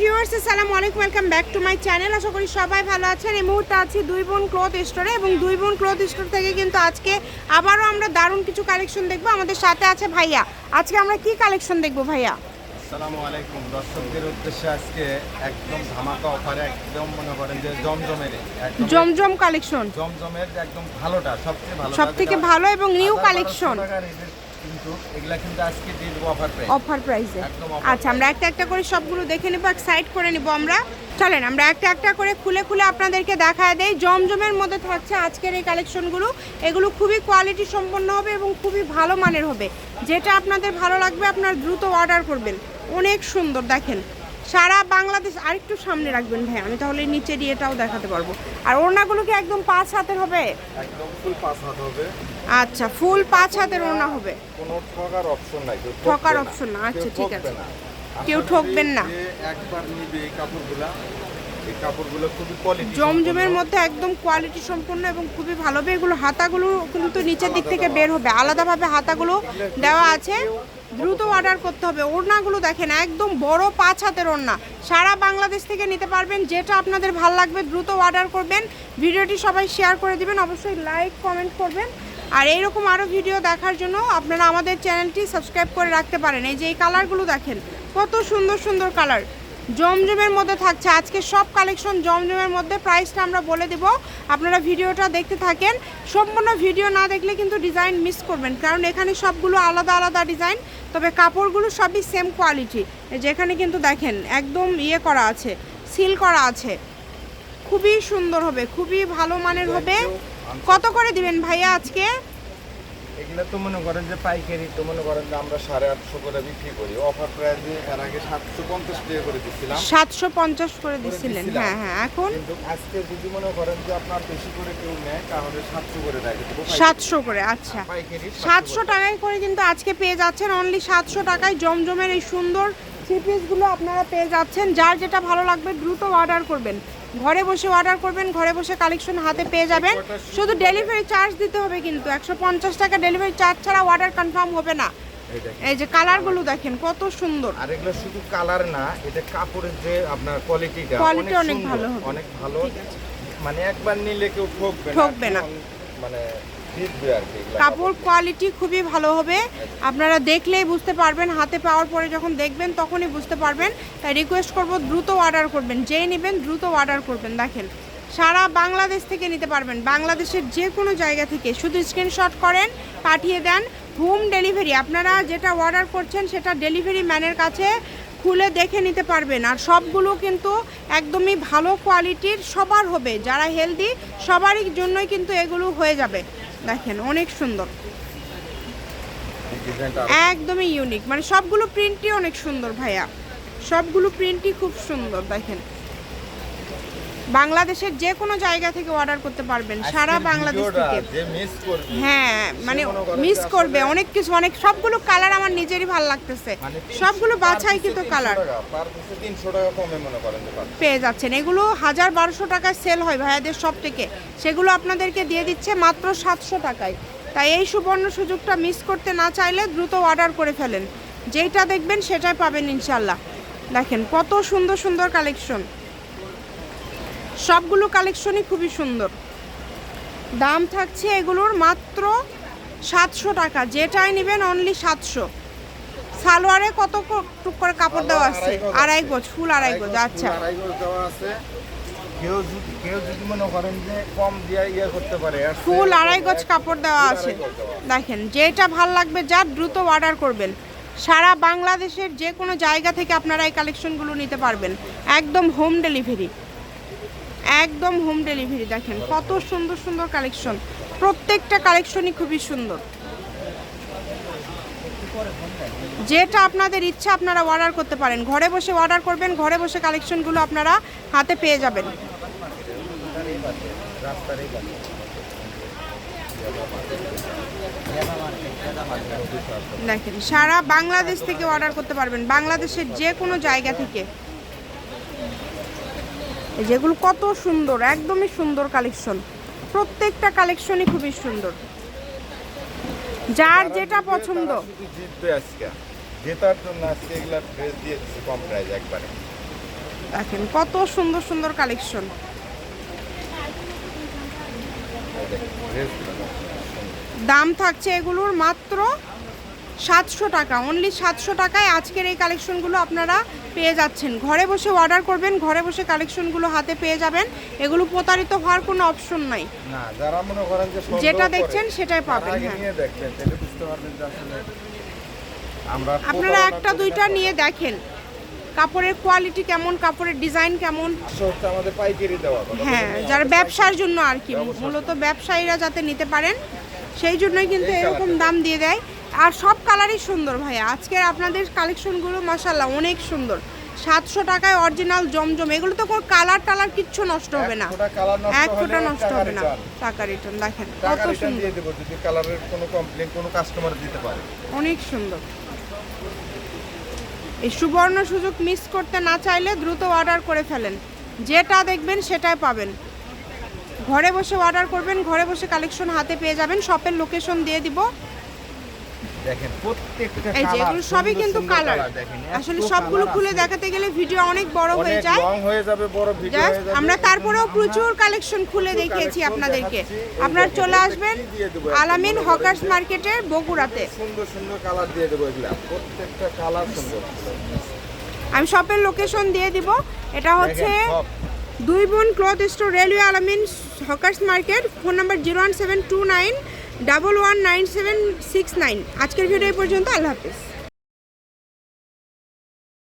Viewers আসসালামু আলাইকুম welcome back to my channel আশা করি সবাই ভালো আছেন। এই মুহূর্তে আছি দুই বোন ক্লথ স্টোরে এবং দুই বোন ক্লথ স্টোর থেকে কিন্তু আজকে আবারও আমরা দারুণ কিছু কালেকশন দেখব। আমাদের সাথে আছে ভাইয়া। আজকে আমরা কি কালেকশন দেখব ভাইয়া? আসসালামু আলাইকুম। দর্শকদের উদ্দেশ্যে আজকে একদম ধামাকা অফারে একদম মনে করেন যে জমজমের একদম জমজম কালেকশন জমজমের একদম ভালোটা সবচেয়ে ভালো। সব থেকে ভালো এবং নিউ কালেকশন কিন্তু এগুলা কিন্তু আজকে দিয়ে দেবো অফার প্রাইস অফার প্রাইসে আচ্ছা আমরা একটা একটা করে সবগুলো দেখে নেব এক সাইড করে নেব আমরা। চলেন আমরা একটা একটা করে খুলে খুলে আপনাদেরকে দেখায় দেই। জমজমের মধ্যে থাকছে আজকের এই কালেকশনগুলো। এগুলো খুবই কোয়ালিটি সম্পন্ন হবে এবং খুবই ভালো মানের হবে। যেটা আপনাদের ভালো লাগবে আপনার দ্রুত অর্ডার করবেন। অনেক সুন্দর দেখেন। সারা বাংলাদেশ আরেকটু সামনে রাখবেন ভাই আমি তাহলে নিচে দিয়ে এটাও দেখাতে পারব। আর ওড়নাগুলো কি একদম পাঁচ হাতের হবে? একদম ফুল পাস হাত হবে। আচ্ছা ফুল পাঁচ হাতের ওড়না হবে। কোনো ঠকার অপশন নাই ঠকার ঠকবে না। আচ্ছা, ঠিক আছে। কেউ ঠকবেন না। একবার নিবে এই কাপড়গুলা। এই কাপড়গুলো খুবই কোয়ালিটি জমজমের মধ্যে একদম কোয়ালিটি সম্পন্ন এবং খুবই ভালো। হবে এগুলো হাতাগুলো কিন্তু নিচের দিক থেকে বের হবে। আলাদাভাবে হাতাগুলো দেওয়া আছে। দ্রুত অর্ডার করতে হবে। ওড়নাগুলো দেখেন, একদম বড় পাঁচ হাতের ওড়না। সারা বাংলাদেশ থেকে নিতে পারবেন, যেটা আপনাদের ভালো লাগবে, দ্রুত অর্ডার করবেন। ভিডিওটি সবাই শেয়ার করে দিবেন, অবশ্যই লাইক কমেন্ট করবেন। আর এইরকম আরও ভিডিও দেখার জন্য আপনারা আমাদের চ্যানেলটি সাবস্ক্রাইব করে রাখতে পারেন। এই যে এই কালারগুলো দেখেন, কত সুন্দর সুন্দর কালার জমজমের মধ্যে থাকছে। আজকে সব কালেকশন জমজমের মধ্যে প্রাইসটা আমরা বলে দেব। আপনারা ভিডিওটা দেখতে থাকেন। সম্পূর্ণ ভিডিও না দেখলে কিন্তু ডিজাইন মিস করবেন। কারণ এখানে সবগুলো আলাদা আলাদা ডিজাইন তবে কাপড়গুলো সবই সেম কোয়ালিটি যেখানে কিন্তু দেখেন একদম ইয়ে করা আছে সিল করা আছে। খুবই সুন্দর হবে খুবই ভালো মানের হবে। কত করে দিবেন ভাইয়া আজকে? এগুলো তো মনে করেন যে পাইকারি তো মনে করেন যে আমরা সাড়ে আটশো করে বিক্রি করি। অফার প্রাইসে এর আগে সাতশো পঞ্চাশ টাকা করে দিচ্ছিলাম সাতশো পঞ্চাশ করে দিচ্ছিলেন হ্যাঁ হ্যাঁ এখন? কিন্তু আজকে যদি মনে করেন যে আপনার বেশি করে কেউ নেয় তাহলে সাতশো করে কিন্তু সাতশো করে আচ্ছা। পাইকারি সাতশো টাকায় করে কিন্তু আজকে পেয়ে যাচ্ছেন অনলি সাতশো টাকায় জমজমের এই সুন্দর থ্রি পিসগুলো আপনারা পেয়ে যাচ্ছেন। যার যেটা ভালো লাগবে দ্রুত অর্ডার করবেন। ঘরে বসে অর্ডার করবেন ঘরে বসে কালেকশন হাতে পেয়ে যাবেন। শুধু ডেলিভারি চার্জ দিতে হবে কিন্তু একশো পঞ্চাশ টাকা ডেলিভারি চার্জ ছাড়া অর্ডার কনফার্ম হবে না। এই যে কালারগুলো দেখেন কত সুন্দর। আর এগুলো শুধু কালার না এটা কাপড়ের যে আপনার কোয়ালিটিটা কোয়ালিটি অনেক ভালো হবে। অনেক ভালো। মানে একবার নিলে কেউ ঠকবে না ঠকবে না। মানে কাপড়। কোয়ালিটি খুবই ভালো হবে। আপনারা দেখলেই বুঝতে পারবেন হাতে পাওয়ার পরে যখন দেখবেন তখনই বুঝতে পারবেন। তাই রিকোয়েস্ট করব দ্রুত অর্ডার করবেন যেই নেবেন দ্রুত অর্ডার করবেন দেখেন। সারা বাংলাদেশ থেকে নিতে পারবেন বাংলাদেশের যে কোনো জায়গা থেকে। শুধু স্ক্রিনশট করেন পাঠিয়ে দেন হোম ডেলিভারি আপনারা যেটা অর্ডার করছেন সেটা ডেলিভারি ম্যানের কাছে খুলে দেখে নিতে পারবেন। আর সবগুলো কিন্তু একদমই ভালো কোয়ালিটির সবার হবে। যারা হেলদি সবারই জন্যই কিন্তু এগুলো হয়ে যাবে। দেখেন অনেক সুন্দর। একদমই ইউনিক মানে সবগুলো প্রিন্টই অনেক সুন্দর ভাইয়া। সবগুলো প্রিন্টই খুব সুন্দর দেখেন। বাংলাদেশের যে কোনো জায়গা থেকে অর্ডার করতে পারবেন সারা বাংলাদেশ থেকে। হ্যাঁ মানে মিস করবে অনেক কিছু অনেক সবগুলো কালার আমার নিজেরই ভালো লাগতেছে। মানে সবগুলো বাছাই কিন্তু কালার টাকা, per piece-এ 300 টাকা কমে করেন যে পাচ্ছেন। পেয়ে যাচ্ছেন। এগুলো হাজার বারোশো টাকায় সেল হয় ভাইয়াদের সব থেকে। সেগুলো আপনাদেরকে দিয়ে দিচ্ছে মাত্র সাতশো টাকায়। তাই এই সুবর্ণ সুযোগটা মিস করতে না চাইলে দ্রুত অর্ডার করে ফেলেন। যেইটা দেখবেন সেটাই পাবেন ইনশাল্লাহ। দেখেন কত সুন্দর সুন্দর কালেকশন সবগুলো কালেকশনই খুবই সুন্দর। দাম থাকছে এগুলোর মাত্র সাতশো টাকা যেটাই নেবেন অনলি সাতশো। সালোয়ারে কত টুক করে কাপড় দেওয়া আছে? আড়াই গজ। ফুল আড়াই গোজ আচ্ছা। আড়াই গজ দেওয়া আছে। কেউ যদি কেউ যদি মনে করেন যে কম দিয়ে ইয়ে করতে পারে ফুল আড়াই গজ কাপড় দেওয়া আছে। দেখেন যেটা ভালো লাগবে যার দ্রুত অর্ডার করবেন। সারা বাংলাদেশের যে কোনো জায়গা থেকে আপনারা এই কালেকশনগুলো নিতে পারবেন। একদম হোম ডেলিভারি একদম হোম ডেলিভারি দেখেন কত সুন্দর সুন্দর কালেকশন প্রত্যেকটা কালেকশনই খুবই সুন্দর। যেটা আপনাদের ইচ্ছা আপনারা অর্ডার করতে পারেন। ঘরে বসে অর্ডার করবেন, ঘরে বসে কালেকশনগুলো আপনারা হাতে পেয়ে যাবেন। দেখেন, সারা বাংলাদেশ থেকে অর্ডার করতে পারবেন, বাংলাদেশের যে কোনো জায়গা থেকে। এই যেগুলো কত সুন্দর একদমই সুন্দর কালেকশন প্রত্যেকটা কালেকশনই খুবই সুন্দর। যার যেটা পছন্দ। তারা শুধু জিতবে আজকে জেতার জন্য আজকে এগুলা ড্রেস দিয়ে কম প্রাইস একবারে। দেখেন কত সুন্দর সুন্দর কালেকশন দাম থাকছে এগুলোর মাত্র সাতশো টাকা অনলি সাতশো টাকায় আজকের এই কালেকশনগুলো আপনারা পেয়ে যাচ্ছেন। ঘরে বসে অর্ডার করবেন ঘরে বসে কালেকশনগুলো হাতে পেয়ে যাবেন। এগুলো প্রতারিত হওয়ার কোনো অপশন নাই। যেটা দেখছেন সেটাই পাবেন, হ্যাঁ। আপনারা একটা দুইটা নিয়ে দেখেন। কাপড়ের কোয়ালিটি কেমন কাপড়ের ডিজাইন কেমন? হ্যাঁ যারা ব্যবসার জন্য আর কি মূলত ব্যবসায়ীরা যাতে নিতে পারেন সেই জন্যই কিন্তু এরকম দাম দিয়ে দেয়। আর সব কালারই সুন্দর ভাইয়া। আজকের আপনাদের কালেকশনগুলো মাসাল্লাহ অনেক সুন্দর। সাতশো টাকায় অরিজিনাল জমজম এগুলো তো কোনো কালার টালার কিচ্ছু নষ্ট হবে না। এক ফোঁটা নষ্ট হবে না। টাকা রিটার্ন দেখেন কত সুন্দর। যদি কালারের কোনো কমপ্লেন কোনো কাস্টমার দিতে পারে। অনেক সুন্দর। এই সুবর্ণ সুযোগ মিস করতে না চাইলে দ্রুত অর্ডার করে ফেলেন। যেটা দেখবেন সেটাই পাবেন। ঘরে বসে অর্ডার করবেন ঘরে বসে কালেকশন হাতে পেয়ে যাবেন। শপের লোকেশন দিয়ে দিব। দেখেন প্রত্যেকটা এই যে এগুলো সবই কিন্তু কালার আসলে সবগুলো খুলে দেখাতে গেলে ভিডিও অনেক বড় হয়ে যায়। লং হয়ে যাবে বড় ভিডিও হয়ে যাবে। আমরা তারপরেও প্রচুর কালেকশন খুলে দেখিয়েছি আপনাদেরকে। আপনারা চলে আসবেন? আলামিন হকার্স মার্কেটের বগুড়াতে। সুন্দর সুন্দর কালার দিয়ে দেবো এগুলা। প্রত্যেকটা কালার সুন্দর। আমি শপের লোকেশন দিয়ে দিব। এটা হচ্ছে দুই বোন cloth store railway Alamin hawkers market phone number zero one seven two nine double one nine seven six nine আজকের ভিডিও পর্যন্ত আল্লাহ হাফিজ।